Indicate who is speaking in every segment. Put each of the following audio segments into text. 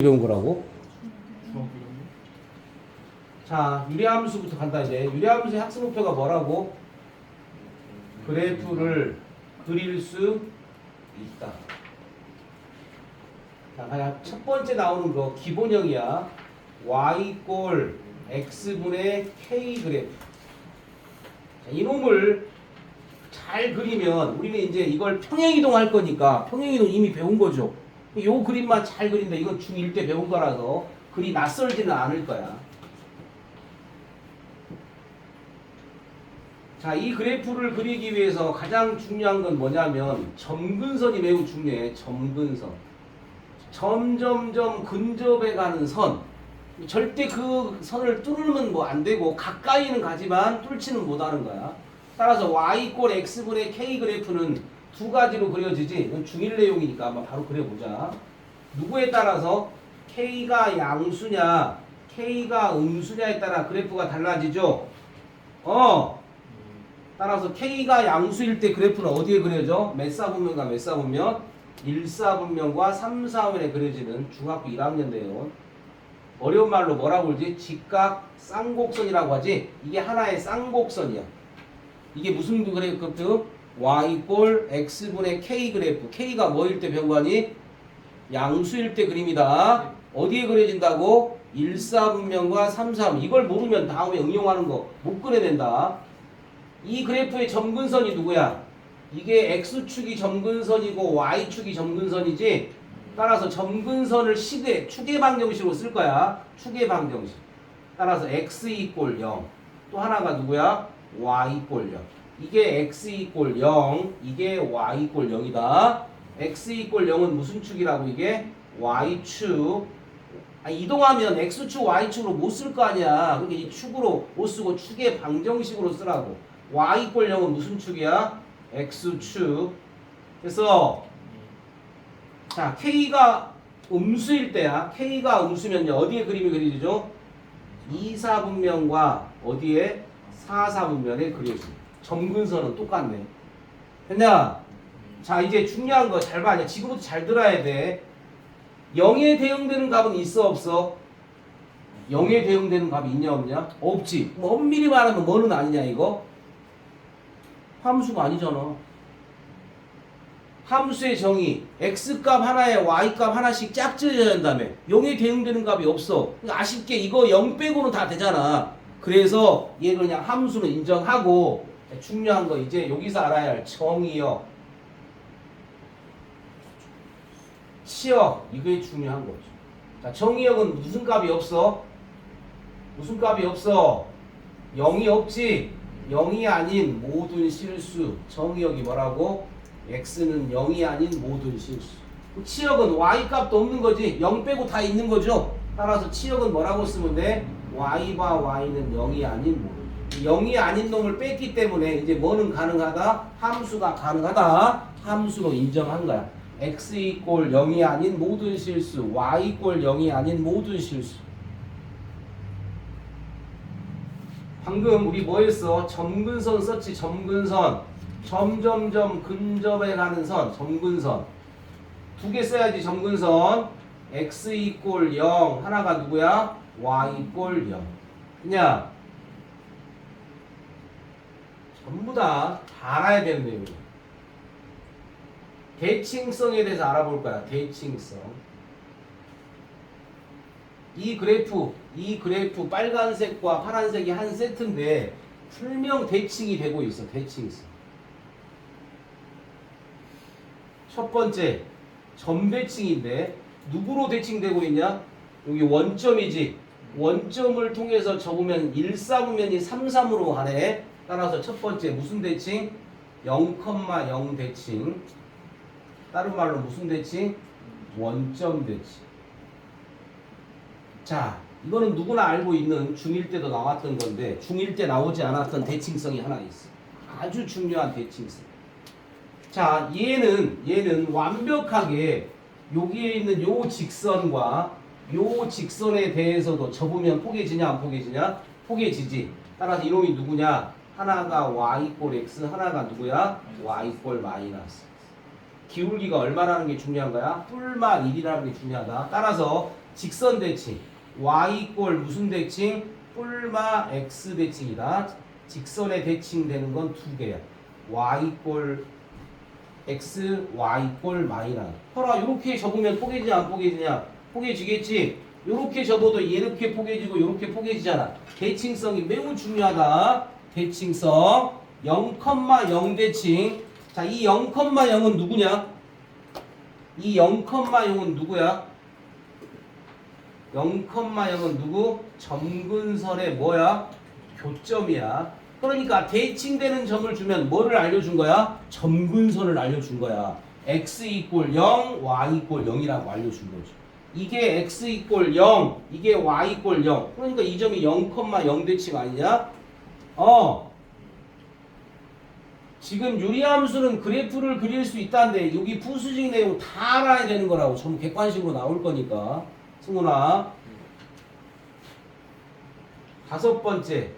Speaker 1: 배운 거라고? 자, 유리함수부터 간다 이제. 유리함수의 학습 목표가 뭐라고? 그래프를 그릴 수 있다. 자, 가장 첫 번째 나오는 거 기본형이야. y 꼴 x분의 k 그래프. 자, 이놈을 잘 그리면 우리는 이제 이걸 평행이동 할 거니까 평행이동 이미 배운 거죠. 요 그림만 잘 그린다. 이건 중1 때 배운 거라서 그리 낯설지는 않을 거야. 자, 이 그래프를 그리기 위해서 가장 중요한 건 뭐냐면 점근선이 매우 중요해. 점근선. 점점점 근접해 가는 선. 절대 그 선을 뚫으면 뭐 안 되고 가까이는 가지만 뚫지는 못하는 거야. 따라서 y 꼴 x분의 k 그래프는 두 가지로 그려지지. 중일 내용이니까 한번 바로 그려보자. 누구에 따라서 k가 양수냐, k가 음수냐에 따라 그래프가 달라지죠. 어. 따라서 k가 양수일 때 그래프는 어디에 그려져? 몇 사분면과 몇 사분면? 1사분면과 3사분면에 그려지는 중학교 1학년 내용. 어려운 말로 뭐라고 그러지? 직각 쌍곡선이라고 하지. 이게 하나의 쌍곡선이야. 이게 무슨 그래프? Y 꼴 x분의 k 그래프. k가 뭐일 때 병관이? 양수일 때 그림이다. 어디에 그려진다고? 1사분면과 3사분. 이걸 모르면 다음에 응용하는 거 못 그려낸다. 이 그래프의 점근선이 누구야? 이게 x축이 점근선이고 y축이 점근선이지. 따라서 점근선을 시계, 축의 방정식으로 쓸 거야. 축의 방정식. 따라서 x 이꼴 0. 또 하나가 누구야? y 이꼴 0. 이게 x 이꼴 0. 이게 y 이꼴 0이다. x 이꼴 0은 무슨 축이라고 이게? y축. 아, 이동하면 x축, y축으로 못 쓸 거 아니야. 그러니까 이 축으로 못 쓰고 축의 방정식으로 쓰라고. y 이꼴 0은 무슨 축이야? x축. 그래서 자, K가 음수일 때야. K가 음수면요. 어디에 그림이 그려지죠? 2사분면과 어디에 4사분면에 그려지. 점근선은 똑같네. 됐냐? 자, 이제 중요한 거 잘 봐. 지금부터 잘 들어야 돼. 0에 대응되는 값은 있어 없어? 0에 대응되는 값이 있냐 없냐? 없지. 뭐 엄밀히 말하면 뭐는 아니냐 이거? 함수가 아니잖아. 함수의 정의 x값 하나에 y값 하나씩 짝지어야 한다며 0에 대응되는 값이 없어 그러니까 아쉽게 이거 0 빼고는 다 되잖아 그래서 얘 그냥 함수는 인정하고 중요한 거 이제 여기서 알아야 할 정의역 치역 이게 중요한 거죠 자 정의역은 무슨 값이 없어? 무슨 값이 없어? 0이 없지 0이 아닌 모든 실수 정의역이 뭐라고? x는 0이 아닌 모든 실수. 치역은 y 값도 없는 거지. 0 빼고 다 있는 거죠. 따라서 치역은 뭐라고 쓰면 돼? y와 y는 0이 아닌 모든. 0이 아닌 놈을 뺐기 때문에 이제 뭐는 가능하다? 함수가 가능하다. 함수로 인정한 거야. x 이꼴 0이 아닌 모든 실수, y 이꼴 0이 아닌 모든 실수. 방금 우리 뭐 했어? 점근선 썼지, 점근선. 점점점 근접해 가는 선, 점근선. 두 개 써야지, 점근선. x 이꼴 0. 하나가 누구야? y 이꼴 0. 그냥 전부 다, 다 알아야 되는 내용이야. 대칭성에 대해서 알아볼 거야, 대칭성. 이 그래프, 이 그래프 빨간색과 파란색이 한 세트인데 풀명 대칭이 되고 있어. 대칭성. 첫 번째 점 대칭인데 누구로 대칭되고 있냐? 여기 원점이지. 원점을 통해서 접으면 1사분면이 3,3으로 가네. 따라서 첫 번째 무슨 대칭? 0,0 대칭. 다른 말로 무슨 대칭? 원점 대칭. 자, 이거는 누구나 알고 있는 중1 때도 나왔던 건데 중1 때 나오지 않았던 대칭성이 하나 있어. 아주 중요한 대칭성. 자, 얘는 얘는 완벽하게 여기에 있는 요 직선과 요 직선에 대해서도 접으면 포개지냐 안 포개지냐? 포개지지. 따라서 이놈이 누구냐? 하나가 y 꼴 x, 하나가 누구야? y 꼴 마이너스. 기울기가 얼마라는 게 중요한 거야? 뿔만 1이라는 게 중요하다. 따라서 직선 대칭. y 꼴 무슨 대칭? 뿔마 x 대칭이다. 직선의 대칭되는 건 두 개야. y 꼴 x, y 꼴 마이너스. 허라 이렇게 접으면 포개지 안 포개지냐? 포개지겠지. 이렇게 접어도 이렇게 포개지고 이렇게 포개지잖아. 대칭성이 매우 중요하다. 대칭성 0,0 대칭. 자, 이 0,0은 누구냐? 이 0,0은 누구야? 0,0은 누구? 점근선의 뭐야? 교점이야. 그러니까 대칭되는 점을 주면 뭐를 알려준 거야? 점근선을 알려준 거야. x 이꼴 0, y 이꼴 0이라고 알려준 거지. 이게 x 이꼴 0, 이게 y 이꼴 0. 그러니까 이 점이 0,0 대칭 아니냐? 어. 지금 유리함수는 그래프를 그릴 수 있다는데 여기 부수직 내용 다 알아야 되는 거라고 전부 객관식으로 나올 거니까. 승훈아. 다섯 번째.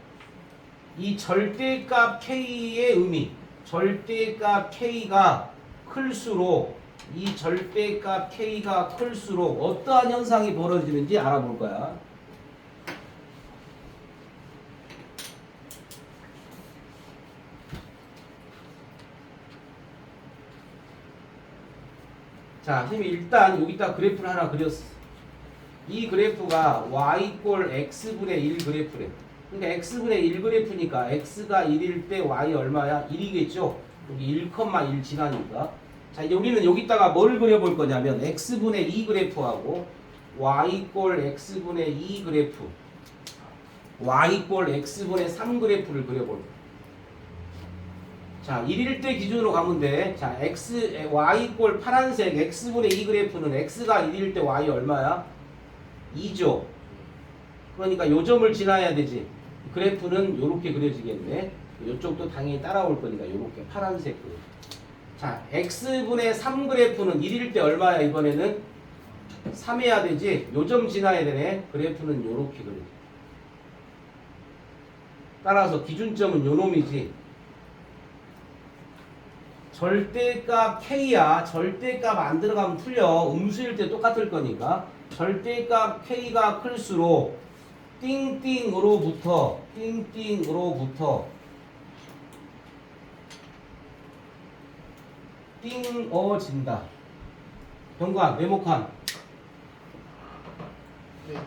Speaker 1: 이 절대값 k의 의미. 절대값 k가 클수록 이 절대값 k가 클수록 어떠한 현상이 벌어지는지 알아볼 거야 자, 선생님이 일단 여기다 그래프를 하나 그렸어. 이 그래프가 y 꼴 x분의 1 그래프래. 그러니까 x분의 1 그래프니까 x가 1일 때 y 얼마야? 1이겠죠? 여기 1,1 지나니까. 자, 이제 우리는 여기다가 뭘 그려볼 거냐면 x분의 2 그래프하고 y 꼴 x분의 2 그래프 y 꼴 x분의 3 그래프를 그려볼 거야. 자, 1일 때 기준으로 가면 돼. 자, x, y 꼴 파란색 x분의 2 그래프는 x가 1일 때 y 얼마야? 2죠. 그러니까 요 점을 지나야 되지. 그래프는 요렇게 그려지겠네. 요쪽도 당연히 따라올 거니까 요렇게 파란색. 자, x분의 3 그래프는 1일 때 얼마야 이번에는? 3해야 되지. 요점 지나야 되네. 그래프는 요렇게 그려. 따라서 기준점은 요 놈이지. 절대값 k야. 절대값 안 들어가면 풀려. 음수일 때 똑같을 거니까. 절대값 k가 클수록 띵띵으로부터 띵띵으로부터 띵어진다. 병관 네모칸
Speaker 2: 네.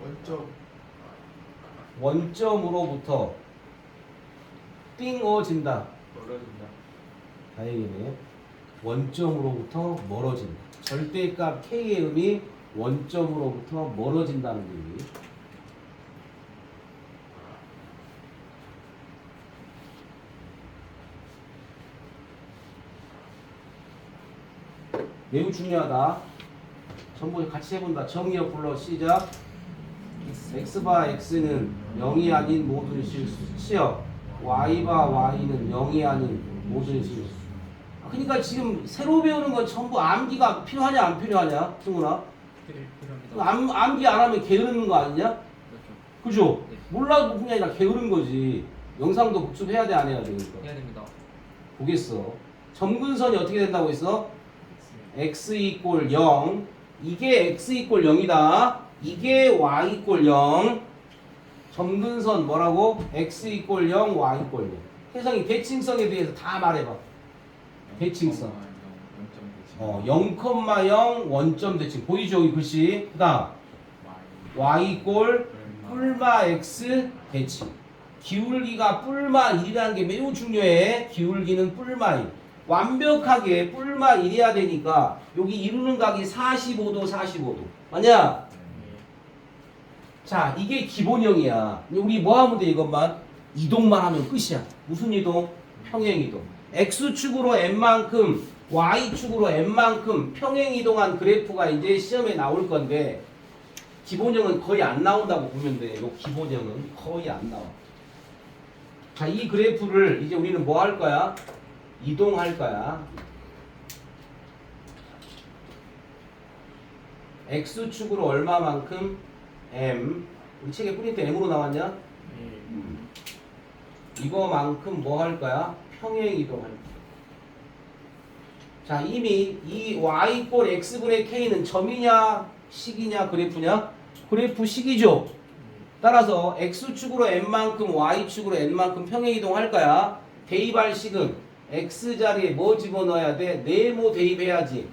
Speaker 2: 원점
Speaker 1: 원점으로부터 띵어진다.
Speaker 2: 멀어진다.
Speaker 1: 다행이네. 원점으로부터 멀어진다. 절대값 k의 의미 원점으로부터 멀어진다는 의미. 매우 중요하다. 전부 같이 해본다. 정의역 불러 시작. x바 x는 0이 아닌 모든 실수. 시역. Y바 y는 0이 아닌 모든 실수. 그러니까 지금 새로 배우는 건 전부 암기가 필요하냐 안 필요하냐 승훈아?
Speaker 3: 필요합니다.
Speaker 1: 암, 암기 안 하면 게으르는 거 아니냐?
Speaker 3: 그렇죠.
Speaker 1: 그죠?
Speaker 3: 네.
Speaker 1: 몰라도 그냥 아니라 게으른 거지 영상도 복습해야 돼 안 해야 돼 그러니까
Speaker 3: 해야 됩니다.
Speaker 1: 보겠어 점근선이 어떻게 된다고 했어? x 이꼴 0 이게 x 이꼴 0이다 이게 y 이꼴 0 점근선 뭐라고? x 이꼴 0 y 이꼴 0 혜성이 대칭성에 대해서 다 말해봐. 대칭성. 어, 0,0 원점 대칭. 보이죠 이 글씨? 그 다음. Y 꼴 뿔마 x 대칭. 기울기가 뿔마 1이라는 게 매우 중요해. 기울기는 뿔마 1 완벽하게 뿔마 1이어야 되니까 여기 이루는 각이 45도 45도. 맞냐? 자 이게 기본형이야 우리 뭐 하면 돼 이것만 이동만 하면 끝이야 무슨 이동? 평행 이동 x축으로 n만큼 y축으로 n만큼 평행 이동한 그래프가 이제 시험에 나올 건데 기본형은 거의 안 나온다고 보면 돼. 요 기본형은 거의 안 나와. 자, 이 그래프를 이제 우리는 뭐 할 거야? 이동할 거야. x축으로 얼마만큼 m 우리 책에 뿌릴 때 m으로 나왔냐? 음. 이거만큼 뭐 할 거야? 평행 이동할 거야. 자 이미 이 y 꼴 x분의 k는 점이냐 식이냐 그래프냐 그래프 식이죠 따라서 x축으로 n만큼 y축으로 n만큼 평행 이동 할 거야 대입할 식은 x 자리에 뭐 집어넣어야 돼? 네모 대입해야지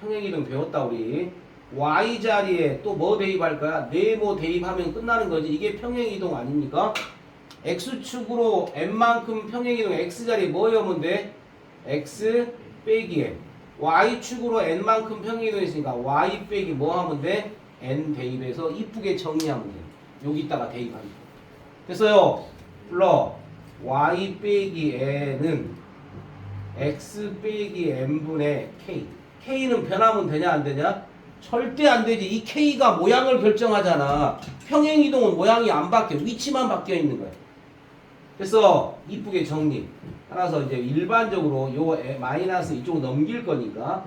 Speaker 1: 평행 이동 배웠다 우리 y 자리에 또 뭐 대입할 거야? 네모 대입하면 끝나는 거지 이게 평행이동 아닙니까? x축으로 n만큼 평행이동 x 자리에 뭐 여면 돼? x 빼기 n y축으로 n만큼 평행이동 있으니까 y 빼기 뭐 하면 돼? n 대입해서 이쁘게 정리하면 돼 여기다가 대입하면 돼 됐어요 불러 y 빼기 n은 x 빼기 n분의 k k는 변하면 되냐 안 되냐? 절대 안 되지 이 k가 모양을 결정하잖아 평행이동은 모양이 안 바뀌어 위치만 바뀌어 있는 거야 그래서 이쁘게 정리. 따라서 이제 일반적으로 요 에- 마이너스 이쪽 넘길 거니까 자,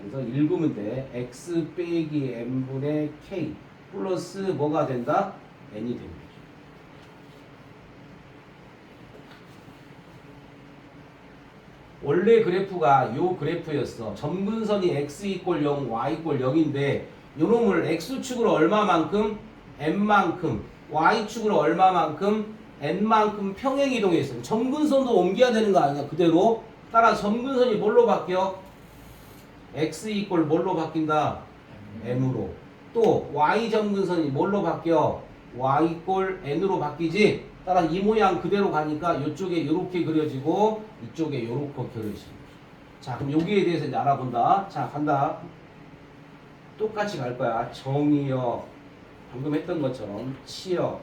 Speaker 1: 그래서 읽으면 돼. x 빼기 n분의 k 플러스 뭐가 된다? n이 됩니다. 원래 그래프가 요 그래프였어. 점근선이 x 이꼴 0, y 이꼴 0인데 요놈을 x축으로 얼마만큼 n만큼 y축으로 얼마만큼 n만큼 평행 이동해 있어요. 점근선도 옮겨야 되는 거 아니야? 그대로. 따라 점근선이 뭘로 바뀌어? x 이꼴 뭘로 바뀐다? m으로. 또 y 점근선이 뭘로 바뀌어? y 이꼴 n으로 바뀌지? 따라 이 모양 그대로 가니까 이쪽에 이렇게 그려지고 이쪽에 이렇게 그려지고. 자, 그럼 여기에 대해서 이제 알아본다. 자, 간다. 똑같이 갈 거야. 정의역. 방금 했던 것처럼 치역.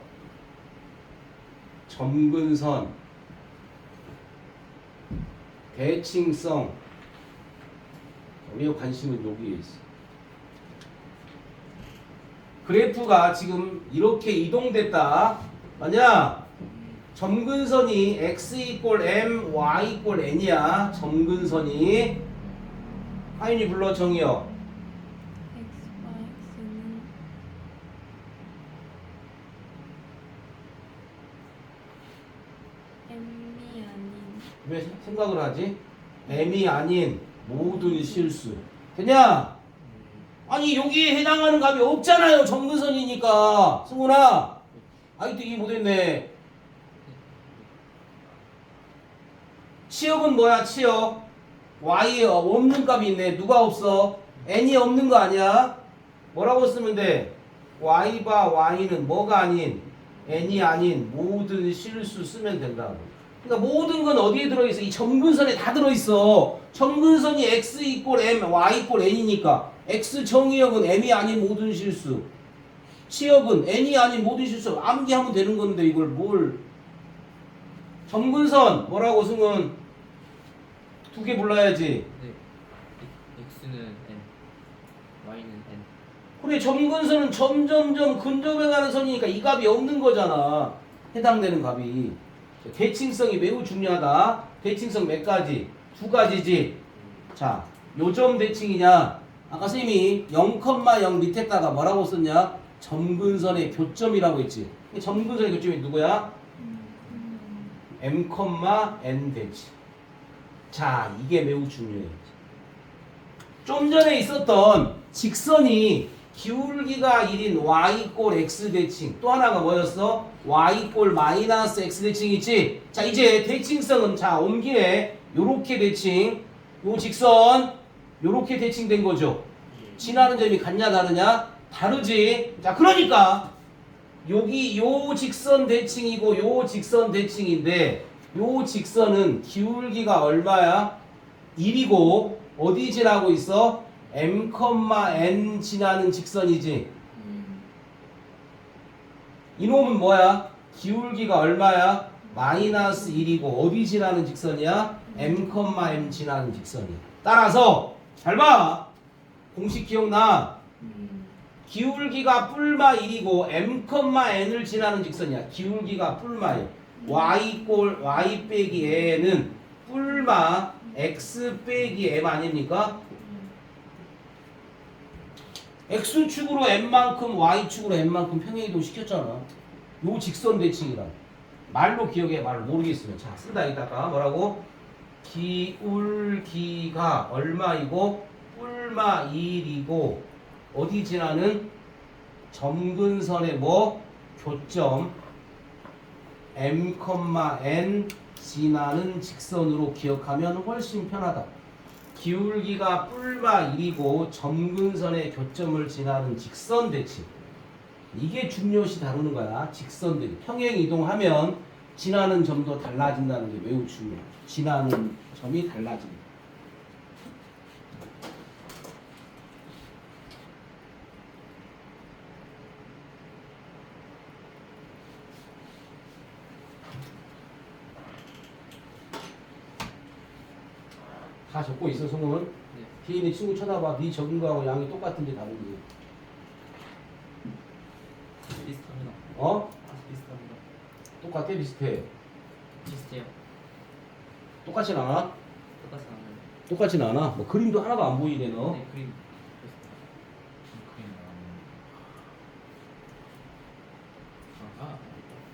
Speaker 1: 점근선. 대칭성. 우리의 관심은 여기에 있어. 그래프가 지금 이렇게 이동됐다. 맞냐? 점근선이 x 이꼴 m, y 이꼴 n이야. 점근선이 하윤이 불러
Speaker 2: x는 m이 아닌
Speaker 1: 왜 생각을 하지? m이 아닌 모든 실수. 되냐? 아니 여기에 해당하는 값이 없잖아요. 점근선이니까. 승훈아. 아이도 이해 못했네. 치역은 뭐야 치역? y에 없는 값이 있네. 누가 없어? n이 없는 거 아니야? 뭐라고 쓰면 돼? y바 y는 뭐가 아닌 n이 아닌 모든 실수 쓰면 된다고. 그러니까 모든 건 어디에 들어있어? 이 점근선에 다 들어있어. 점근선이 x 이꼴 m, y 이꼴 n이니까 x 정의역은 m이 아닌 모든 실수. 치역은 n이 아닌 모든 실수. 암기하면 되는 건데 이걸 뭘? 점근선 뭐라고 승은 두개 불러야지.
Speaker 3: 네. x는 n, y는 n.
Speaker 1: 그래 점근선은 점점점 근접해 가는 선이니까 이 값이 없는 거잖아. 해당되는 값이. 대칭성이 매우 중요하다. 대칭성 몇 가지? 두 가지지. 자, 요점 대칭이냐? 아까 선생님이 0,0 밑에다가 뭐라고 썼냐? 점근선의 교점이라고 했지. 이 점근선의 교점이 누구야? m, n 대칭. 자, 이게 매우 중요해. 좀 전에 있었던 직선이 기울기가 1인 y꼴 x 대칭 또 하나가 뭐였어? y꼴 마이너스 x 대칭 있지? 자 이제 대칭성은 자 옮기네 요렇게 대칭 요 직선 요렇게 대칭된 거죠 지나는 점이 같냐 다르냐? 다르지 자 그러니까 여기 요 직선 대칭이고 요 직선 대칭인데 요 직선은 기울기가 얼마야? 1이고 어디 지나고 있어? m, n 지나는 직선이지. 이놈은 뭐야? 기울기가 얼마야? 마이너스 1이고 어디 지나는 직선이야? m, m 지나는 직선이야. 따라서 잘 봐. 공식 기억나? 기울기가 뿔마 1이고 m, n을 지나는 직선이야. 기울기가 뿔마 1. Y 꼴 y 빼기 n은 뿔마 x 빼기 m 아닙니까? x축으로 n만큼 y축으로 n만큼 평행이동 시켰잖아. 요 직선 대칭이라. 말로 기억해. 말 모르겠으면 자 쓴다 이따가 뭐라고? 기울기가 얼마이고 뿔마 2일이고 어디 지나는 점근선의 뭐 교점 m, n 지나는 직선으로 기억하면 훨씬 편하다. 기울기가 뿔마 1이고 점근선의 교점을 지나는 직선 대칭. 이게 중요시 다루는 거야. 직선들이 평행 이동하면 지나는 점도 달라진다는 게 매우 중요해. 지나는 점이 달라집니다. 다 적고 있어, 송은.
Speaker 3: 네.
Speaker 1: 있는 친구 쳐다봐. 네 적은 거하고 양이 똑같은지 다른지.
Speaker 3: 비슷합니다.
Speaker 1: 어?
Speaker 3: 비슷합니다.
Speaker 1: 똑같아, 비슷해.
Speaker 3: 비슷해요.
Speaker 1: 똑같진 않아?
Speaker 3: 똑같이 나와요.
Speaker 1: 똑같진 않아. 뭐 그림도 하나도 안 보이네, 너.
Speaker 3: 네, 그림. 아하.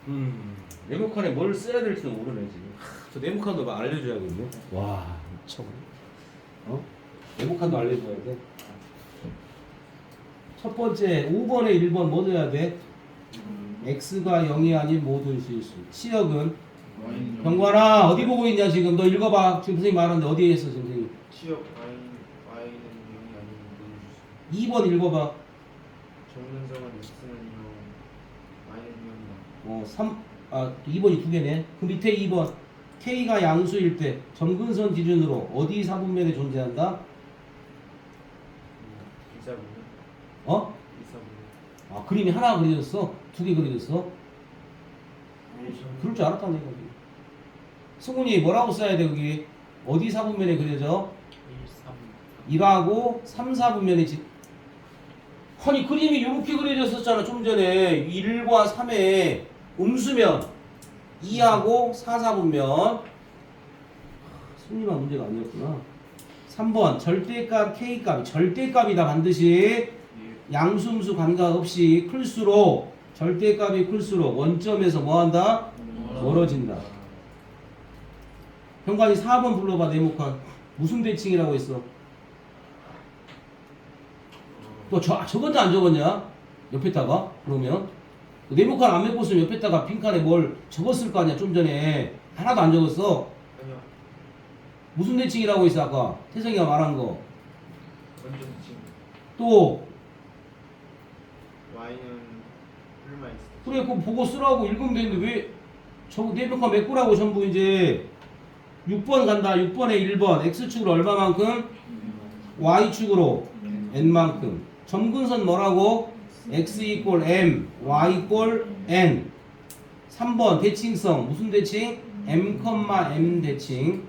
Speaker 1: 음, 네모칸에 뭘 써야 될지도 모르네 지금. 저 네모칸도 막 알려줘야겠네. 와, 미쳐. 어? 네모칸도 알려줘야 돼. 첫 번째, 5번에 1번 뭐 넣어야 돼? x가 0이 아닌 모든 실수. 치역은 경관아 어디 보고 있냐 지금? 너 읽어봐. 지금 선생님 말하는데 어디에 있어 지금 선생님?
Speaker 4: 치역 y y는 0이 아닌 모든 주수
Speaker 1: 2번 읽어봐.
Speaker 4: 정근성은 x는 0 y는 0이다
Speaker 1: 어, 3, 아, 2번이 두 개네. 그 밑에 2번. K가 양수일 때 점근선 기준으로 어디 사분면에 존재한다? 어? 아, 그림이 하나 그려졌어? 두 개 그려졌어? 그럴 줄 알았다는 얘기지. 승훈이 뭐라고 써야 돼, 거기? 어디 사분면에 그려져?
Speaker 3: 1, 3.
Speaker 1: 1하고 3, 4분면에 지 아니, 그림이 이렇게 그려졌었잖아, 좀 전에. 1과 3의 음수면. 2하고 4, 4분면. 승리만 문제가 아니었구나. 3번, 절대값 K값이 절대값이다, 반드시. 양수음수 관계없이 클수록 절대값이 클수록 원점에서 뭐한다? 멀어진다. 현관이 4번 불러봐 네모칸 무슨 대칭이라고 했어? 너 저, 적었냐 안 적었냐? 옆에다가 그러면 네모칸 안 메꿨으면 옆에다가 빈칸에 뭘 적었을 거 아니야 좀 전에. 하나도 안 적었어.
Speaker 4: 아니요.
Speaker 1: 무슨 대칭이라고 했어 아까? 태성이가 말한 거.
Speaker 4: 먼저 지금
Speaker 1: 또?
Speaker 4: Y는 뿔마 x
Speaker 1: 그래 그거 보고 쓰라고 읽으면 되는데 왜 저거 네모칸 메꾸라고 전부 이제 6번 간다. 6번에 1번. X축으로 얼마만큼? y축으로. N만큼. 점근선 뭐라고? X 이꼴 m, y 이꼴 n. 3번 대칭성 무슨 대칭? m, m 대칭.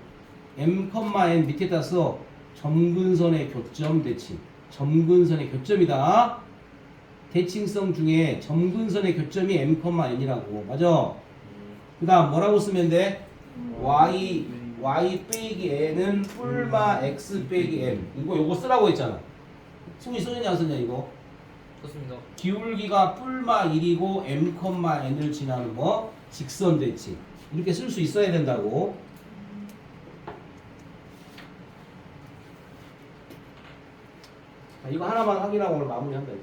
Speaker 1: M, n 밑에다 써 점근선의 교점 대칭. 점근선의 교점이다. 대칭성 중에 점근선의 교점이 m, n이라고. 맞아? 그 다음 뭐라고 쓰면 돼? y y 빼기 n은 뿔마 x 빼기 m. 이거 요거 쓰라고 했잖아. 승이 써졌냐 안 썼냐 이거
Speaker 3: 좋습니다.
Speaker 1: 기울기가 뿔마 1이고 m, n을 지나는 뭐 직선 대칭. 이렇게 쓸 수 있어야 된다고. 자, 이거 하나만 확인하고 오늘 마무리한다.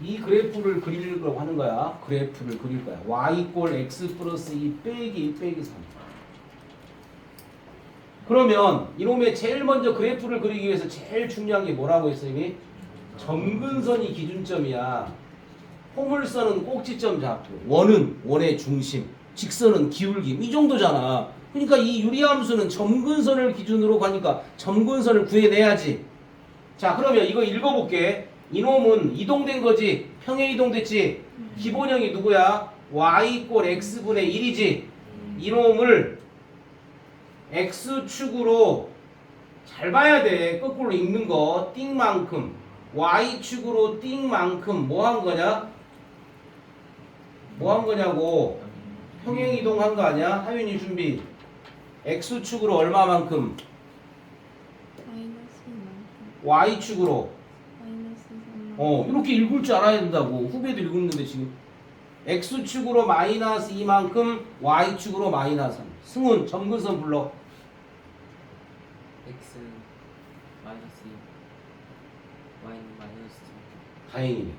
Speaker 1: 이 그래프를 그리려고 하는 거야. 그래프를 그릴 거야. y 꼴 x 플러스 2 빼기 1 빼기 3 그러면 이놈의 제일 먼저 그래프를 그리기 위해서 제일 중요한 게 뭐라고 이미? 점근선이 기준점이야. 포물선은 꼭지점 잡고 원은 원의 중심, 직선은 기울기 이 정도잖아. 그러니까 이 유리함수는 점근선을 기준으로 가니까 점근선을 구해내야지. 자 그러면 이거 읽어볼게. 이놈은 이동된 거지. 평행 이동됐지. 기본형이 누구야? y 꼴 x분의 1이지. 이놈을 x축으로 잘 봐야 돼. 거꾸로 읽는 거. 띵만큼. Y축으로 띵만큼 뭐 한 거냐? 뭐 한 거냐고. 평행 이동한 거 아니야? 하윤이 준비. x축으로 얼마만큼?
Speaker 2: 마이너스 만큼
Speaker 1: y축으로.
Speaker 2: 마이너스 3만큼
Speaker 1: 어, 이렇게 읽을 줄 알아야 된다고. 후배도 읽는데 지금. x축으로 마이너스 2만큼 y축으로 마이너스 3 승훈 점근선 불러
Speaker 3: x 마이너스 2 y는 마이너스
Speaker 1: 다행이네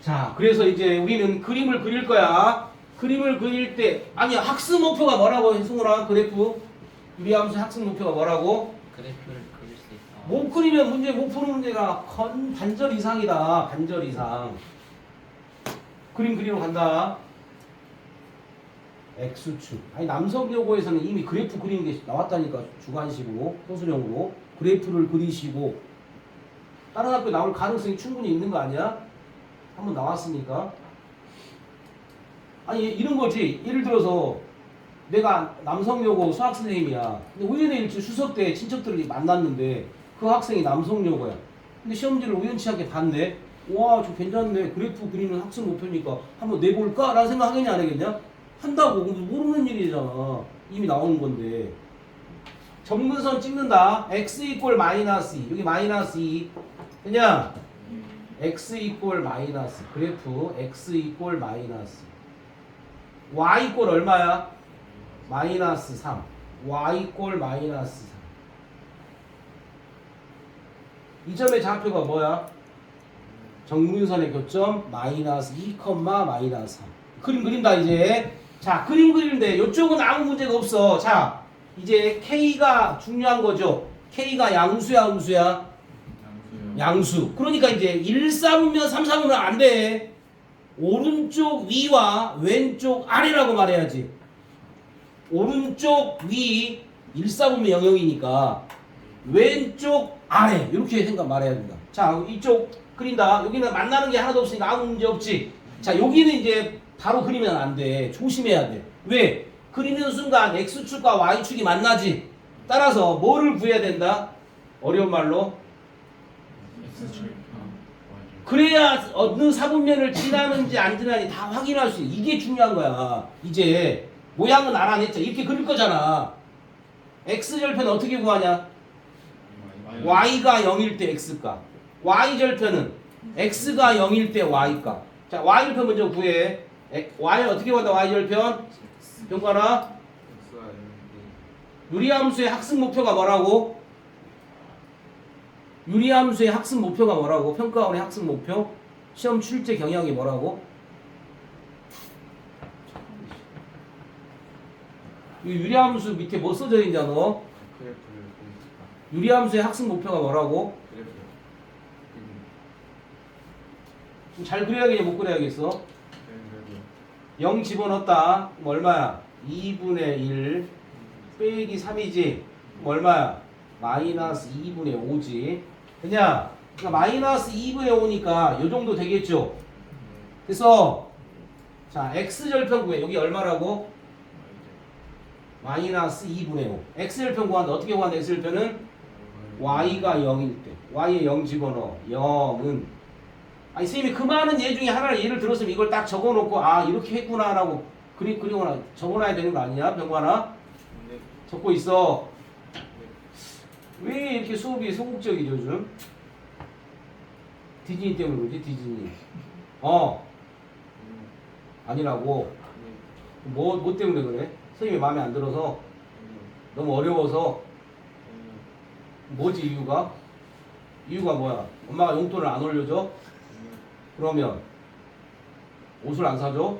Speaker 1: 자 그래서 이제 우리는 그림을 그릴 거야 그림을 그릴 때 아니 학습 목표가 뭐라고 승훈아 그래프 우리 함수 학습 목표가 뭐라고
Speaker 3: 2 그래프를 그릴 수 있다
Speaker 1: 못 그리면 문제 못 푸는 문제가 건 반절 이상이다. 반절 이상. 그림 그리러 간다. X축. 아니 남성여고에서는 이미 그래프 그리는 게 나왔다니까 주관식으로 소수령으로 그래프를 그리시고 다른 학교 나올 가능성이 충분히 있는 거 아니야? 한번 나왔으니까. 아니 이런 거지. 예를 들어서 내가 남성여고 수학 선생님이야. 근데 우연의 일치 수석 때 친척들을 만났는데 그 학생이 남성여고야. 근데 시험지를 우연치 않게 봤네. 와, 저 괜찮네. 그래프 그리는 학습 목표니까 한번 내볼까? 라는 생각 하겠냐, 안 하겠냐? 한다고. 모르는 일이잖아. 이미 나오는 건데. 점근선 찍는다. x 이꼴 마이너스 2. 여기 마이너스 2. 그냥 x 이꼴 마이너스. 그래프 x 이꼴 마이너스. y 이꼴 얼마야? 마이너스 3. y 꼴 마이너스 3. 이 점의 좌표가 뭐야? 정근선의 교점 마이너스 2, 마이너스 3. 그림 그린다 이제. 자 그림 그리는데 이쪽은 아무 문제가 없어. 자 이제 K가 중요한 거죠. K가 양수야 음수야? 양수. 그러니까 이제 1, 3이면 3, 3이면 안 돼. 오른쪽 위와 왼쪽 아래라고 말해야지. 오른쪽 위 1, 4분면 영역이니까 왼쪽 아래 이렇게 생각 말해야 된다. 자 이쪽 그린다. 여기는 만나는 게 하나도 없으니까 아무 문제 없지. 자 여기는 이제 바로 그리면 안 돼. 조심해야 돼. 왜? 그리는 순간 x축과 y축이 만나지. 따라서 뭐를 구해야 된다? 어려운 말로 그래야 어느 사분면을 지나는지 안 지나는지 다 확인할 수 있어. 이게 중요한 거야. 이제 모양은 알아냈죠. 이렇게 그릴 거잖아. x절편 어떻게 구하냐? y가 0일 때 x가. y절편은 x가 0일 때 y가. 자, y절편 먼저 구해. 에, y 어떻게 구한다? y절편. 병관아. 유리함수의 학습 목표가 뭐라고? 유리함수의 학습 목표가 뭐라고? 평가원의 학습 목표? 시험 출제 경향이 뭐라고? 이 유리함수 밑에 뭐 써져 있냐 너? 유리함수의 학습 목표가 뭐라고? 잘 그려야겠냐 못 그려야겠어?
Speaker 4: 그래프.
Speaker 1: 0 집어넣었다. 얼마야? 2분의 1 빼기 3이지. 그럼 얼마야? 마이너스 2분의 5지. 그냥 그러니까 마이너스 2분의 5니까 요 정도 되겠죠. 그래서 자 x절편 구해. 여기 얼마라고? 마이너스 2분의 5. x절편 구한다. 어떻게 구한다? x절편은 y가 0일 때. y에 0 집어넣어. 0은 아니 선생님이 그 많은 예 중에 하나를 예를 들었으면 이걸 딱 적어놓고 아 이렇게 했구나라고 그리 그리거나 적어놔야 되는 거 아니냐 병관아?
Speaker 4: 네.
Speaker 1: 적고 있어. 왜 이렇게 수업이 소극적이죠 요즘? 디즈니 때문에 그러지 디즈니. 어
Speaker 4: 음,
Speaker 1: 아니라고.
Speaker 4: 네.
Speaker 1: 뭐, 뭐 때문에 그래? 선생님이 마음에 안 들어서
Speaker 4: 음,
Speaker 1: 너무 어려워서
Speaker 4: 음,
Speaker 1: 뭐지 이유가? 이유가 뭐야? 엄마가 용돈을 안 올려줘?
Speaker 4: 음,
Speaker 1: 그러면 옷을 안 사줘?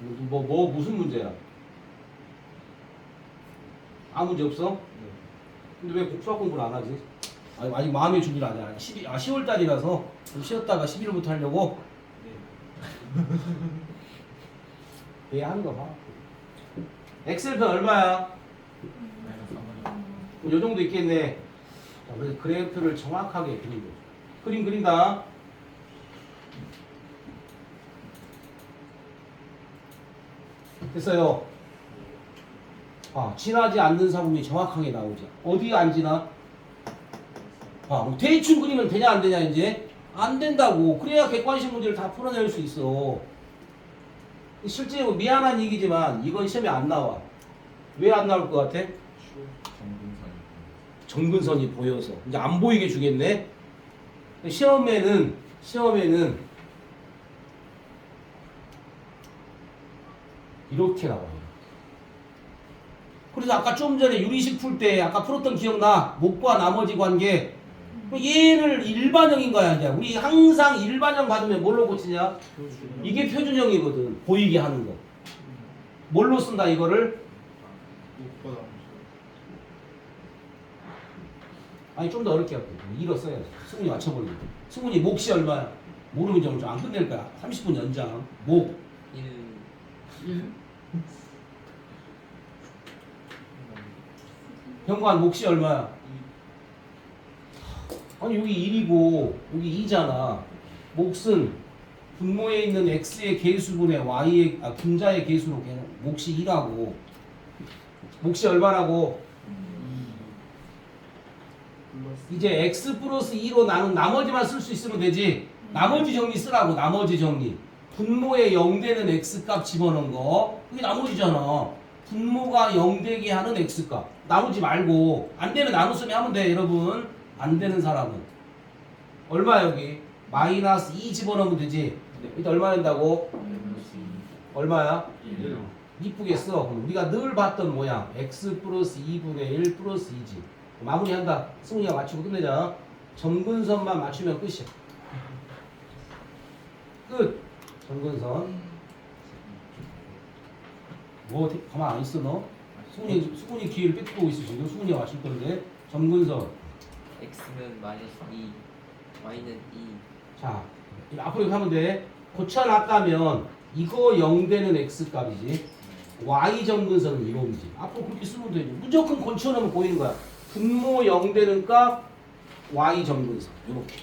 Speaker 4: 음,
Speaker 1: 뭐, 뭐 무슨 문제야? 아무 문제 없어?
Speaker 4: 네.
Speaker 1: 근데 왜 수학 공부를 안 하지? 아니, 아직 마음의 준비를 안 해. 12, 아 10월 달이라서 좀 쉬었다가 11월부터 하려고
Speaker 4: 네.
Speaker 1: 왜 하는 거 봐. 엑셀편 얼마야? 이 정도 있겠네. 자, 그래서 그래프를 정확하게 그린 거죠. 그림 그린다. 됐어요. 봐. 지나지 않는 사분이 정확하게 나오지. 어디 안 지나? 아, 뭐 봐. 대충 그리면 되냐 안 되냐 이제 안 된다고. 그래야 객관식 문제를 다 풀어낼 수 있어. 실제로 뭐 미안한 얘기지만 이건 시험에 안 나와. 왜 안 나올 것 같아? 정근선이 보여서 이제 안 보이게 주겠네. 시험에는 시험에는 이렇게 나와요. 그래서 아까 좀 전에 유리식 풀 때 아까 풀었던 기억나? 목과 나머지 관계. 얘를 일반형인 거야 이제. 우리 항상 일반형 받으면 뭘로 고치냐? 이게 표준형이거든. 보이게 하는 거. 뭘로 쓴다 이거를?
Speaker 4: 목보다
Speaker 1: 아니 좀 더 어렵게 할게. 2로 써야지. 승훈이 맞춰버리게. 승훈이 몫이 얼마야? 모르면 좀안 끝낼 거야. 30분 연장. 목.
Speaker 3: 1
Speaker 1: 현관 몫이 얼마야? 아니 여기 1이고 여기 2잖아. 몫은 분모에 있는 x의 계수분의 y의 아 분자의 계수로 그냥 몫이 2라고. 몫이 얼마라고? 이제 x 플러스 2로 나눈 나머지만 쓸 수 있으면 되지. 나머지 정리 쓰라고 나머지 정리. 분모에 0 되는 x 값 집어넣은 거. 그게 나머지잖아. 분모가 0 되게 하는 x 값. 나누지 말고 안 되면 나누으면 하면 돼, 여러분. 안 되는 사람은 얼마 여기? 마이너스 2 집어넣으면 되지. 이때 얼마 된다고? 얼마야? 이쁘게 써. 그럼 우리가 늘 봤던 모양. x 플러스 2분의 1 플러스 2지. 마무리한다. 승훈이가 맞추고 끝내자. 점근선만 맞추면 끝이야. 끝. 점근선. 뭐 어디- 가만 안 있어 너? 승훈이 승훈이 기회를 뺏고 있어 지금. 승훈이가 맞출 건데. 점근선.
Speaker 3: x는 마이너스 2 y는 2
Speaker 1: 자, 이거 앞으로 이렇게 하면 돼. 고쳐놨다면 이거 0 되는 x 값이지. y 점근선은 이놈이지. 앞으로 그렇게 쓰면 되지. 무조건 고쳐놓으면 보이는 거야. 분모 0 되는 값 y 점근선. 이렇게.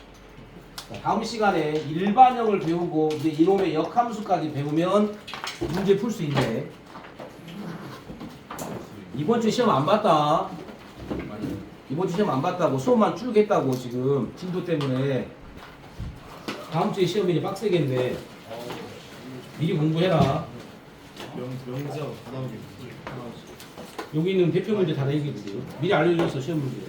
Speaker 1: 자, 다음 시간에 일반형을 배우고 이제 이놈의 역함수까지 배우면 문제 풀 수 있네. 이번 주 시험 안 봤다. 이번 주 시험 안 봤다고 수업만 쭉 했다고 지금 진도 때문에 다음 주에 시험이 이제 빡세겠네. 미리 공부해라. 여기 있는 대표 문제 다 내게 주세요. 미리 알려줬어 시험 문제.